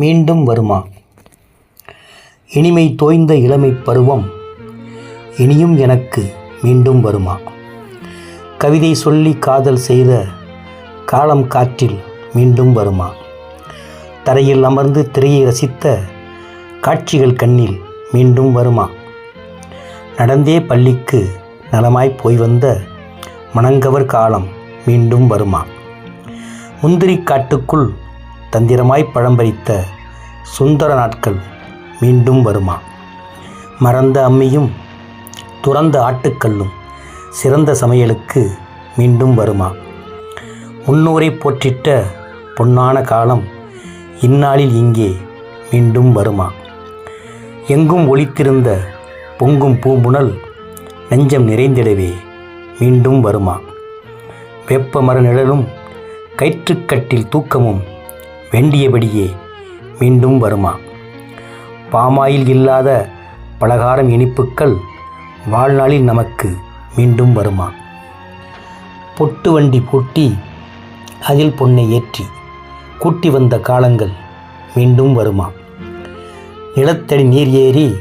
மீண்டும் வருமா? இனிமை தோய்ந்த இளமைப் பருவம் இனியும் எனக்கு மீண்டும் வருமா? கவிதை சொல்லி காதல் செய்த காலம் காற்றில் மீண்டும் வருமா? தரையில் அமர்ந்து திரையை ரசித்த காட்சிகள் கண்ணில் மீண்டும் வருமா? நடந்தே பள்ளிக்கு நலமாய் போய் வந்த மணங்கவர் காலம் மீண்டும் வருமா? முந்திரி காட்டுக்குள் தந்திரமாய் பழம்பறித்த சுந்தர நாட்கள் மீண்டும் வருமா? மறந்த அம்மியும் துறந்த ஆட்டுக்கல்லும் சிறந்த சமையலுக்கு மீண்டும் வருமா? முன்னோரை போற்றிட்ட பொன்னான காலம் இந்நாளில் இங்கே மீண்டும் வருமா? எங்கும் ஒளித்திருந்த பொங்கும் பூம்புணல் நெஞ்சம் நிறைந்திடவே மீண்டும் வருமா? வெப்ப மர நிழலும் கயிற்றுக்கட்டில் தூக்கமும் வேண்டியபடியே மீண்டும் வருமா? பாமாயில் இல்லாத பலகாரம் இனிப்புக்கள் வாழ்நாளில் நமக்கு மீண்டும் வருமா? பொட்டு வண்டி பூட்டி அதில் பொன்னை ஏற்றி கூட்டி வந்த காலங்கள் மீண்டும் வருமா? நிலத்தடி நீர் ஏறி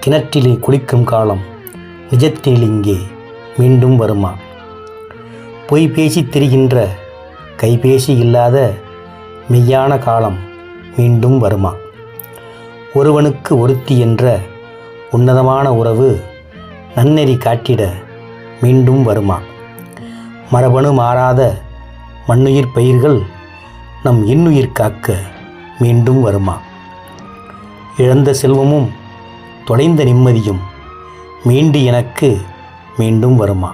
கிணற்றிலே குளிக்கும் காலம் நிஜத்தில் இங்கே மீண்டும் வருமா? பொய் பேசி திரிகின்ற கைபேசி இல்லாத மெய்யான காலம் மீண்டும் வருமா? ஒருவனுக்கு ஒருத்தி என்ற உன்னதமான உறவு நன்னெறி காட்டிட மீண்டும் வருமா? மரபணு மாறாத மண்ணுயிர் பயிர்கள் நம் இன்னுயிர் காக்க மீண்டும் வருமா? இழந்த செல்வமும் தொலைந்த நிம்மதியும் மீண்டு எனக்கு மீண்டும் வருமா?